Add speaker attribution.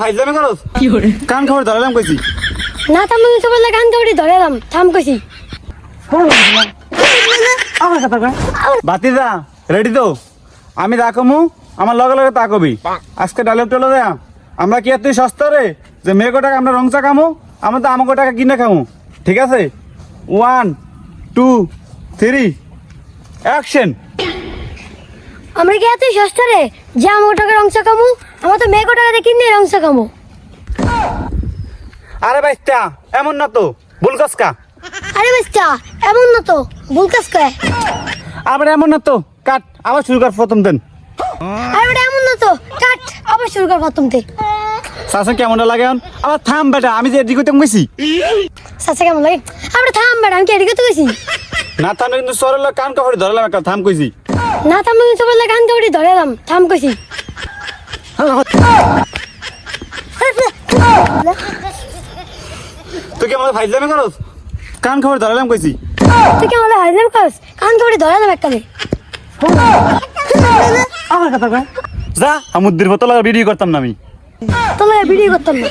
Speaker 1: ফাইজলামি করস? কান খবর ধরালাম কইছি।
Speaker 2: না থাম তুমি তো বললে গান কাউরি ধরে এলাম থাম কইছি।
Speaker 1: বাতিদা রেডি তো? আমি রাখমু আমার লগে লগে তাকবি আজকে ডায়লগ টেলো দেয়া আমরা কি আর তুই সস্তা রে? যে মেয়ে টাকা আমরা রংচা খামু আমরা তো আমাকে টাকা কিনে খামু। ঠিক আছে? ওয়ান টু থ্রি অ্যাকশন
Speaker 2: আমরা কি এতই সস্তা রে? যে আমার টাকার অংশ কামু আমার তো মেয়ে টাকা দিয়ে কিনে অংশ কামু
Speaker 1: আরে বাইস্তা এমন না তো বুলকাস কা?
Speaker 2: আরে বাচ্চা এমন না তো বুলকাস
Speaker 1: আবার এমন না তো কাট আবার শুরু কর প্রথম দিন।
Speaker 2: আরে বেটা এমন না তো কাট আবার শুরু কর প্রথম থেকে
Speaker 1: শাসন কেমন লাগে এখন? আবার থাম বেটা আমি যে এদিকে তো গেছি
Speaker 2: সাসা কেমন লাগে? আমরা থাম বেটা আমি কি এদিকে তো গেছি
Speaker 1: না থামলে কিন্তু সরল কান কখড়ি ধরলাম একটা থাম কইছি।
Speaker 2: না থাম তো বললে গান কাউরি ধরে এলাম থাম কইছি
Speaker 1: তুই কি আমাদের ফাইজলামি করস কান খবর ধরালাম কইছি
Speaker 2: তুই কি আমাদের হাইলাম কাজ গান কাউরি ধরে এলাম এককালে।
Speaker 1: আমার কথা কয় যা আমুদ্দির বোতল ভিডিও করতাম না আমি।
Speaker 2: তোমরা ভিডিও করতাম না।